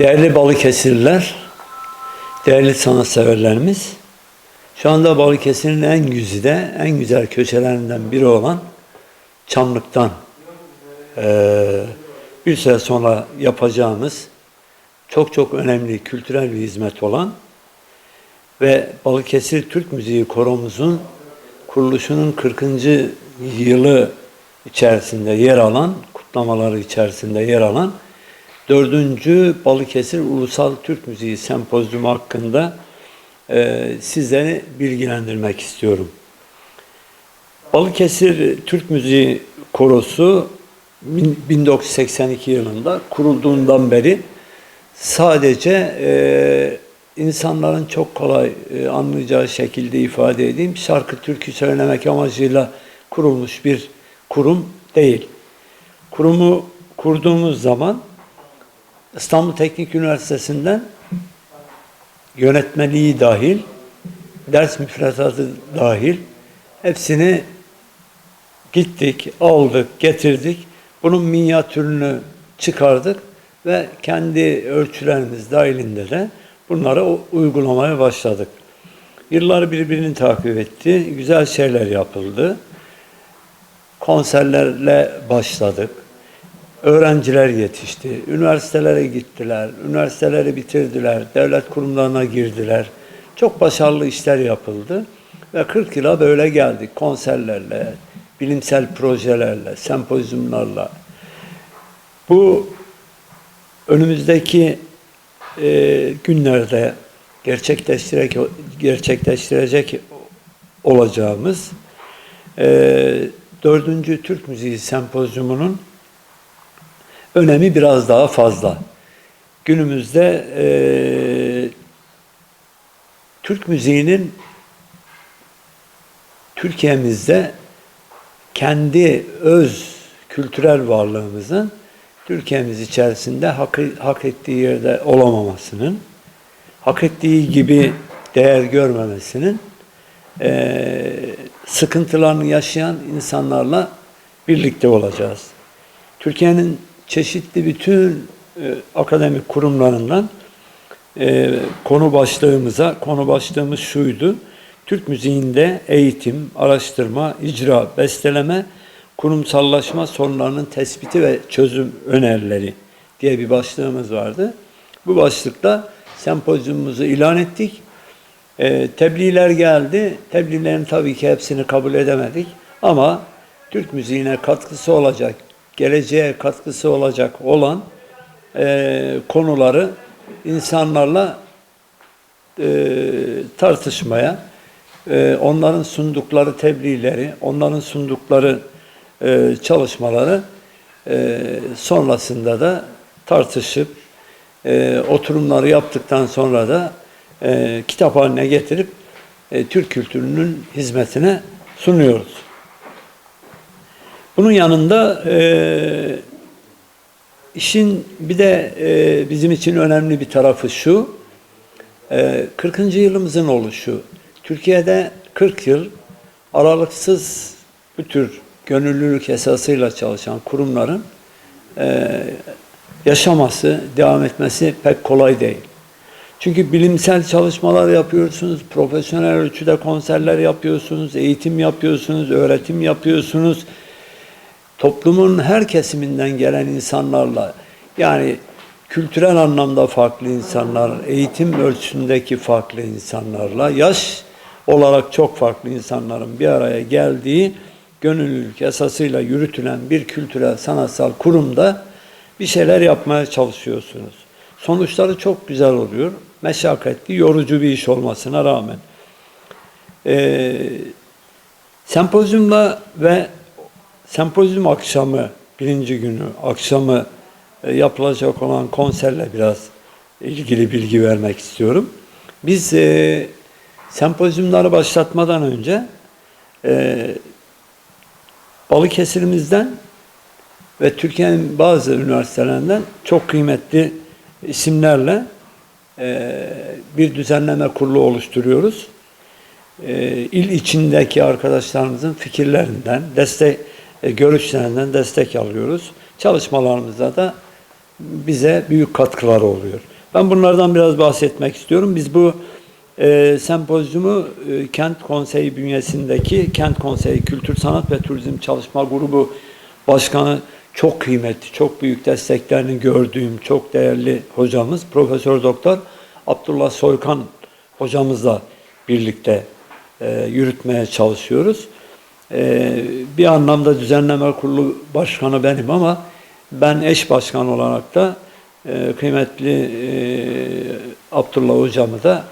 Değerli Balıkesirliler, değerli sanatseverlerimiz, şu anda Balıkesir'in en güzide, en güzel köşelerinden biri olan Çamlık'tan eee, bir süre sonra yapacağımız çok çok önemli kültürel bir hizmet olan ve Balıkesir Türk Müziği Koromuzun kuruluşunun 40. yılı içerisinde yer alan, kutlamaları içerisinde yer alan 4. Balıkesir Ulusal Türk Müziği Sempozyumu hakkında e, sizleri bilgilendirmek istiyorum. Balıkesir Türk Müziği Korosu bin- 1982 yılında kurulduğundan beri sadece e, insanların çok kolay e, anlayacağı şekilde ifade edeyim şarkı türkü söylemek amacıyla kurulmuş bir kurum değil. Kurumu kurduğumuz zaman İstanbul Teknik Üniversitesi'nden yönetmeliği dahil, ders müfredatı dahil hepsini gittik, aldık, getirdik. Bunun minyatürünü çıkardık ve kendi ölçülerimiz dahilinde de bunları uygulamaya başladık. Yıllar birbirini takip etti, güzel şeyler yapıldı. Konserlerle başladık. Öğrenciler yetişti, üniversitelere gittiler, üniversiteleri bitirdiler, devlet kurumlarına girdiler. Çok başarılı işler yapıldı ve 40 yıla böyle geldik konserlerle, bilimsel projelerle, sempozyumlarla. Bu önümüzdeki e, günlerde gerçekleştirecek, gerçekleştirecek olacağımız e, 4. Türk Müziği Sempozyumu'nun önemi biraz daha fazla. Günümüzde e, Türk müziğinin Türkiye'mizde kendi öz kültürel varlığımızın Türkiye'miz içerisinde hak, hak ettiği yerde olamamasının, hak ettiği gibi değer görmemesinin eee, sıkıntılarını yaşayan insanlarla birlikte olacağız. Türkiye'nin çeşitli bütün e, akademik kurumlarından e, konu başlığımıza, konu başlığımız şuydu. Türk müziğinde eğitim, araştırma, icra, besteleme, kurumsallaşma sorunlarının tespiti ve çözüm önerileri diye bir başlığımız vardı. Bu başlıkta sempozyumumuzu ilan ettik. E, tebliğler geldi. Tebliğlerin tabii ki hepsini kabul edemedik. Ama Türk müziğine katkısı olacak, geleceğe katkısı olacak olan e, konuları insanlarla e, tartışmaya, e, onların sundukları tebliğleri, onların sundukları e, çalışmaları e, sonrasında da tartışıp e, oturumları yaptıktan sonra da e, kitap haline getirip e, Türk kültürünün hizmetine sunuyoruz. Bunun yanında e, işin bir de e, bizim için önemli bir tarafı şu, e, 40. yılımızın oluşu. Türkiye'de 40 yıl aralıksız bu tür gönüllülük esasıyla çalışan kurumların e, yaşaması, devam etmesi pek kolay değil. Çünkü bilimsel çalışmalar yapıyorsunuz, profesyonel ölçüde konserler yapıyorsunuz, eğitim yapıyorsunuz, öğretim yapıyorsunuz. Toplumun her kesiminden gelen insanlarla yani kültürel anlamda farklı insanlar, eğitim ölçüsündeki farklı insanlarla, yaş olarak çok farklı insanların bir araya geldiği gönüllülük esasıyla yürütülen bir kültürel sanatsal kurumda bir şeyler yapmaya çalışıyorsunuz. Sonuçları çok güzel oluyor. Meşakkatli, yorucu bir iş olmasına rağmen. Ee, sempozyumla ve sempozyum akşamı, birinci günü akşamı e, yapılacak olan konserle biraz ilgili bilgi vermek istiyorum. Biz e, sempozyumları başlatmadan önce e, Balıkesir'imizden ve Türkiye'nin bazı üniversitelerinden çok kıymetli isimlerle e, bir düzenleme kurulu oluşturuyoruz. E, il içindeki arkadaşlarımızın fikirlerinden, destek görüşlerinden destek alıyoruz. Çalışmalarımızda da bize büyük katkıları oluyor. Ben bunlardan biraz bahsetmek istiyorum. Biz bu e, sempozyumu e, Kent Konseyi bünyesindeki Kent Konseyi Kültür Sanat ve Turizm Çalışma Grubu Başkanı çok kıymetli, çok büyük desteklerini gördüğüm çok değerli hocamız Profesör Doktor Abdullah Soykan hocamızla birlikte e, yürütmeye çalışıyoruz. E, bir anlamda düzenleme kurulu başkanı benim ama ben eş başkan olarak da e, kıymetli e, Abdullah hocamı da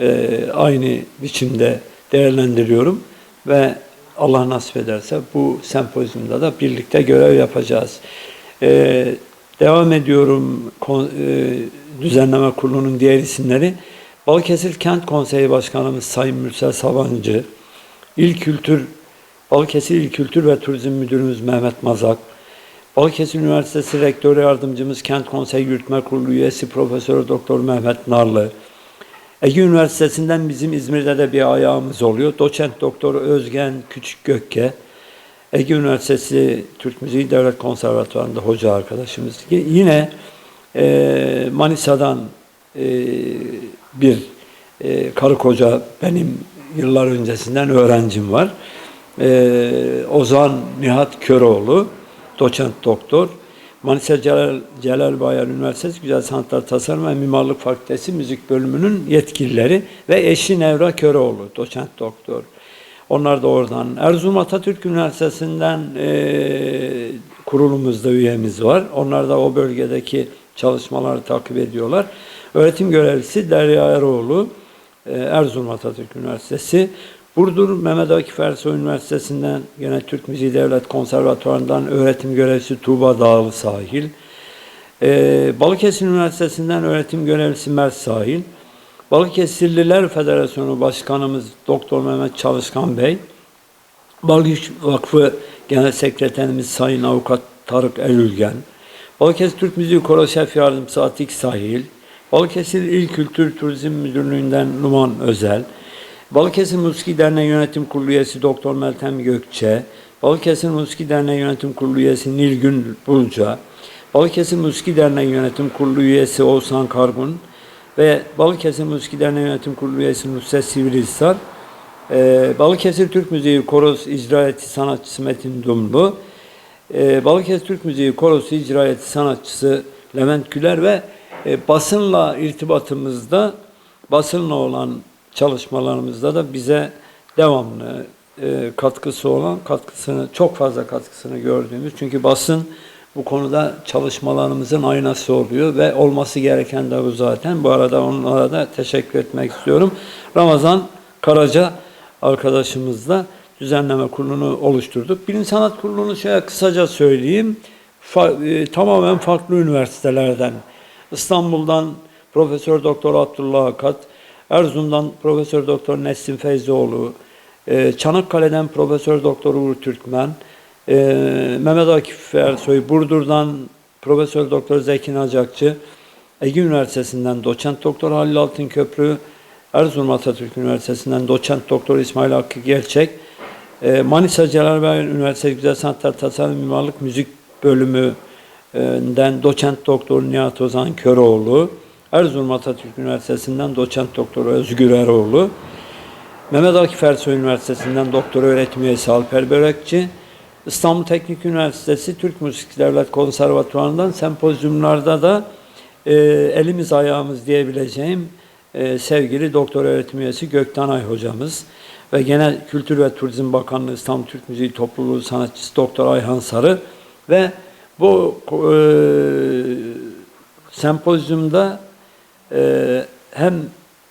e, aynı biçimde değerlendiriyorum ve Allah nasip ederse bu sempozyumda da birlikte görev yapacağız. E, devam ediyorum kon, e, düzenleme kurulunun diğer isimleri. Balıkesir Kent Konseyi Başkanımız Sayın Mürsel Sabancı, İl Kültür Balıkesir İl Kültür ve Turizm Müdürümüz Mehmet Mazak, Balıkesir Üniversitesi Rektör Yardımcımız Kent Konseyi Yürütme Kurulu üyesi Profesör Doktor Mehmet Narlı, Ege Üniversitesi'nden bizim İzmir'de de bir ayağımız oluyor. Doçent Doktor Özgen Küçük Gökke, Ege Üniversitesi Türk Müziği Devlet Konservatuvarı'nda hoca arkadaşımız. Yine e, Manisa'dan e, bir e, karı koca benim yıllar öncesinden öğrencim var. E, Ozan Nihat Köroğlu, doçent doktor. Manisa Celal, Celal Bayar Üniversitesi Güzel Sanatlar Tasarım ve Mimarlık Fakültesi Müzik Bölümünün yetkilileri ve eşi Nevra Köroğlu, doçent doktor. Onlar da oradan. Erzurum Atatürk Üniversitesi'nden e, kurulumuzda üyemiz var. Onlar da o bölgedeki çalışmaları takip ediyorlar. Öğretim görevlisi Derya Eroğlu, e, Erzurum Atatürk Üniversitesi. Burdur Mehmet Akif Ersoy Üniversitesi'nden gene Türk Müziği Devlet Konservatuvarı'ndan öğretim görevlisi Tuğba Dağlı Sahil. Ee, Balıkesir Üniversitesi'nden öğretim görevlisi Mert Sahil. Balıkesirliler Federasyonu Başkanımız Doktor Mehmet Çalışkan Bey. Balıkesir Vakfı Genel Sekreterimiz Sayın Avukat Tarık Elülgen. Balıkesir Türk Müziği Koro Şef Yardımcısı Atik Sahil. Balıkesir İl Kültür Turizm Müdürlüğü'nden Numan Özel. Balıkesir Musiki Derneği Yönetim Kurulu üyesi Doktor Meltem Gökçe, Balıkesir Musiki Derneği Yönetim Kurulu üyesi Nilgün Bulca, Balıkesir Musiki Derneği Yönetim Kurulu üyesi Oğuzhan Kargun ve Balıkesir Musiki Derneği Yönetim Kurulu üyesi Nusret Sivrihisar, ee, Balıkesir Türk Müziği Koros İcraiyeti Sanatçısı Metin Dumlu, ee, Balıkesir Türk Müziği Korosu İcraiyeti Sanatçısı Levent Güler ve e, basınla irtibatımızda basınla olan çalışmalarımızda da bize devamlı e, katkısı olan, katkısını çok fazla katkısını gördüğümüz. Çünkü basın bu konuda çalışmalarımızın aynası oluyor ve olması gereken de bu zaten. Bu arada onlara da teşekkür etmek istiyorum. Ramazan Karaca arkadaşımızla düzenleme kurulunu oluşturduk. Bilim Sanat Kurulu'nu şöyle kısaca söyleyeyim. Fa, e, tamamen farklı üniversitelerden. İstanbul'dan Profesör Doktor Abdullah Akat, Erzurum'dan Profesör Doktor Nesin Feyzoğlu, e, Çanakkale'den Profesör Doktor Uğur Türkmen, e, Mehmet Akif Ersoy, Burdur'dan Profesör Doktor Zeki Nacakçı, Ege Üniversitesi'nden Doçent Doktor Halil Altınköprü, Erzurum Atatürk Üniversitesi'nden Doçent Doktor İsmail Hakkı Gerçek, e, Manisa Celal Bayar Üniversitesi Güzel Sanatlar Tasarım Mimarlık Müzik Bölümü'nden Doçent Doktor Nihat Ozan Köroğlu, Erzurum Atatürk Üniversitesi'nden doçent doktor Özgür Eroğlu, Mehmet Akif Ersoy Üniversitesi'nden doktor öğretim üyesi Alper Börekçi, İstanbul Teknik Üniversitesi Türk Müzik Devlet Konservatuvarı'ndan sempozyumlarda da e, elimiz ayağımız diyebileceğim e, sevgili doktor öğretim üyesi Göktanay hocamız ve Genel Kültür ve Turizm Bakanlığı İstanbul Türk Müziği Topluluğu sanatçısı Doktor Ayhan Sarı ve bu e, sempozyumda ee, hem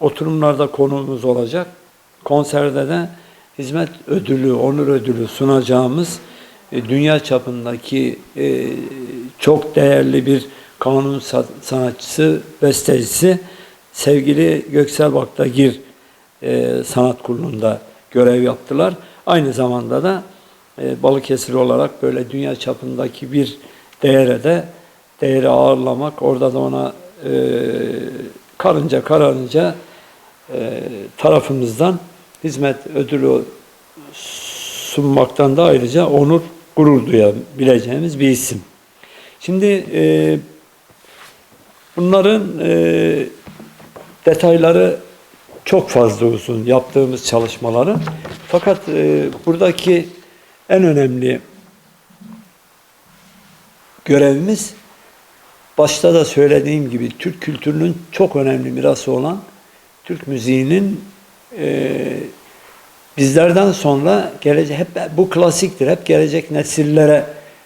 oturumlarda konuğumuz olacak, konserde de hizmet ödülü, onur ödülü sunacağımız e, dünya çapındaki e, çok değerli bir kanun sanatçısı, bestecisi sevgili Göksel Baktagir e, sanat kurulunda görev yaptılar. Aynı zamanda da e, Balıkesir olarak böyle dünya çapındaki bir değere de değeri ağırlamak, orada da ona e, karınca kararınca e, tarafımızdan hizmet ödülü sunmaktan da ayrıca onur, gurur duyabileceğimiz bir isim. Şimdi e, Bunların e, detayları çok fazla uzun yaptığımız çalışmaların. Fakat e, buradaki en önemli görevimiz başta da söylediğim gibi Türk kültürünün çok önemli mirası olan Türk müziğinin e, bizlerden sonra gelecek hep bu klasiktir. Hep gelecek nesillere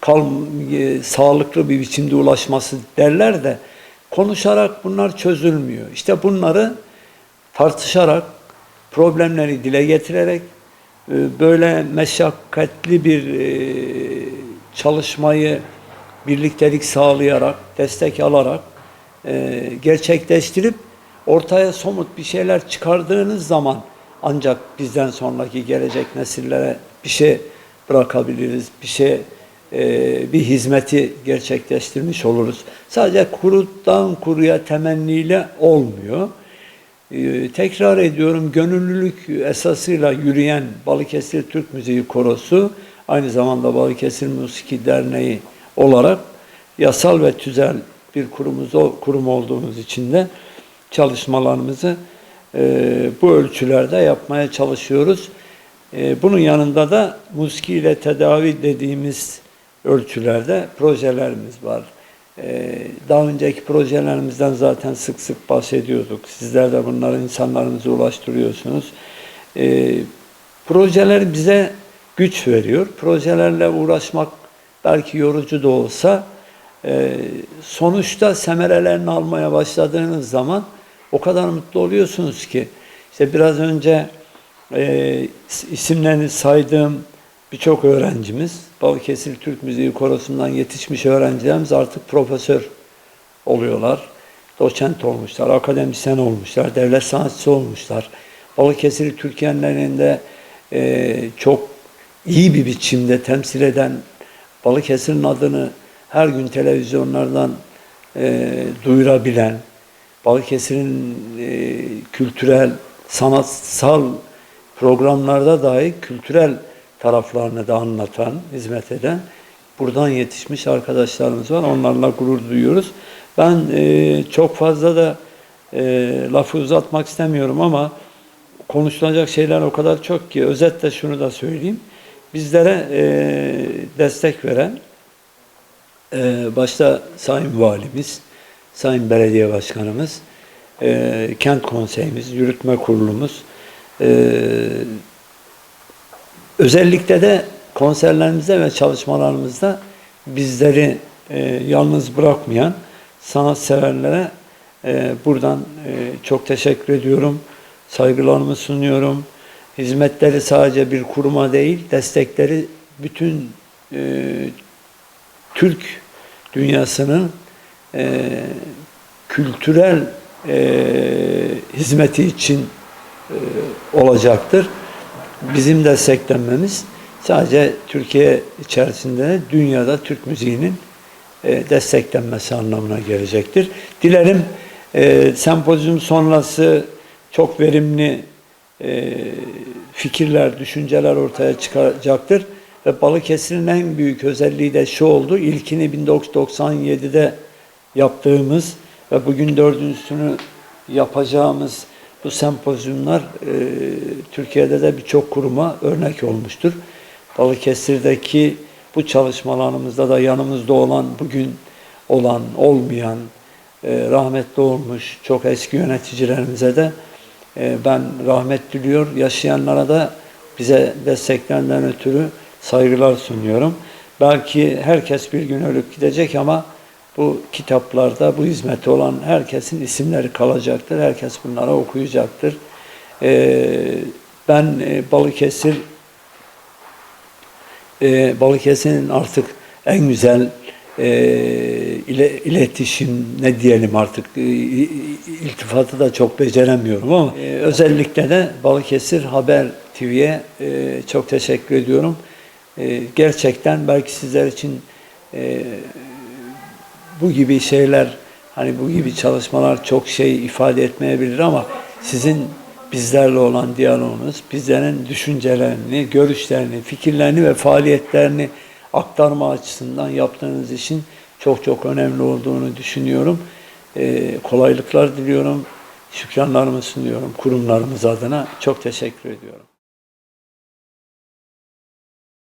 kal, e, sağlıklı bir biçimde ulaşması derler de konuşarak bunlar çözülmüyor. İşte bunları tartışarak, problemleri dile getirerek e, böyle meşakkatli bir e, çalışmayı birliktelik sağlayarak, destek alarak e, gerçekleştirip ortaya somut bir şeyler çıkardığınız zaman ancak bizden sonraki gelecek nesillere bir şey bırakabiliriz, bir şey e, bir hizmeti gerçekleştirmiş oluruz. Sadece kurudan kuruya temenniyle olmuyor. E, tekrar ediyorum gönüllülük esasıyla yürüyen Balıkesir Türk Müziği Korosu aynı zamanda Balıkesir Musiki Derneği olarak yasal ve tüzel bir kurumuz kurum olduğumuz için de çalışmalarımızı e, bu ölçülerde yapmaya çalışıyoruz. E, bunun yanında da musiki ile tedavi dediğimiz ölçülerde projelerimiz var. E, daha önceki projelerimizden zaten sık sık bahsediyorduk. Sizler de bunları insanlarımıza ulaştırıyorsunuz. E, projeler bize güç veriyor. Projelerle uğraşmak belki yorucu da olsa e, sonuçta semerelerini almaya başladığınız zaman o kadar mutlu oluyorsunuz ki işte biraz önce e, isimlerini saydığım birçok öğrencimiz Balıkesir Türk Müziği Korosu'ndan yetişmiş öğrencilerimiz artık profesör oluyorlar. Doçent olmuşlar, akademisyen olmuşlar, devlet sanatçısı olmuşlar. Balıkesir Türkiye'nin de e, çok iyi bir biçimde temsil eden Balıkesir'in adını her gün televizyonlardan e, duyurabilen, Balıkesir'in e, kültürel, sanatsal programlarda dahi kültürel taraflarını da anlatan, hizmet eden buradan yetişmiş arkadaşlarımız var. Onlarla gurur duyuyoruz. Ben e, çok fazla da e, lafı uzatmak istemiyorum ama konuşulacak şeyler o kadar çok ki özetle şunu da söyleyeyim. Bizlere e, destek veren e, başta Sayın Valimiz, Sayın Belediye Başkanımız, e, Kent Konseyimiz, Yürütme Kurulumuz, e, özellikle de konserlerimizde ve çalışmalarımızda bizleri e, yalnız bırakmayan sanatseverlere e, buradan e, çok teşekkür ediyorum. Saygılarımı sunuyorum. Hizmetleri sadece bir kuruma değil, destekleri bütün e, Türk dünyasının e, kültürel e, hizmeti için e, olacaktır. Bizim desteklenmemiz sadece Türkiye içerisinde dünyada Türk müziğinin e, desteklenmesi anlamına gelecektir. Dilerim e, sempozyum sonrası çok verimli e, fikirler, düşünceler ortaya çıkacaktır. Ve Balıkesir'in en büyük özelliği de şu oldu. İlkini 1997'de yaptığımız ve bugün dördüncüsünü yapacağımız bu sempozyumlar e, Türkiye'de de birçok kuruma örnek olmuştur. Balıkesir'deki bu çalışmalarımızda da yanımızda olan, bugün olan, olmayan, e, rahmetli olmuş çok eski yöneticilerimize de ben rahmet diliyor. Yaşayanlara da bize desteklerinden ötürü saygılar sunuyorum. Belki herkes bir gün ölüp gidecek ama bu kitaplarda bu hizmeti olan herkesin isimleri kalacaktır. Herkes bunlara okuyacaktır. Ee, ben e, Balıkesir e, Balıkesir'in artık en güzel e, ile, iletişim ne diyelim artık e, iltifatı da çok beceremiyorum ama e, özellikle de Balıkesir Haber TV'ye e, çok teşekkür ediyorum. E, gerçekten belki sizler için e, bu gibi şeyler hani bu gibi çalışmalar çok şey ifade etmeyebilir ama sizin bizlerle olan diyaloğunuz, bizlerin düşüncelerini, görüşlerini, fikirlerini ve faaliyetlerini aktarma açısından yaptığınız işin çok çok önemli olduğunu düşünüyorum. e, kolaylıklar diliyorum. Şükranlarımı sunuyorum kurumlarımız adına. Çok teşekkür ediyorum.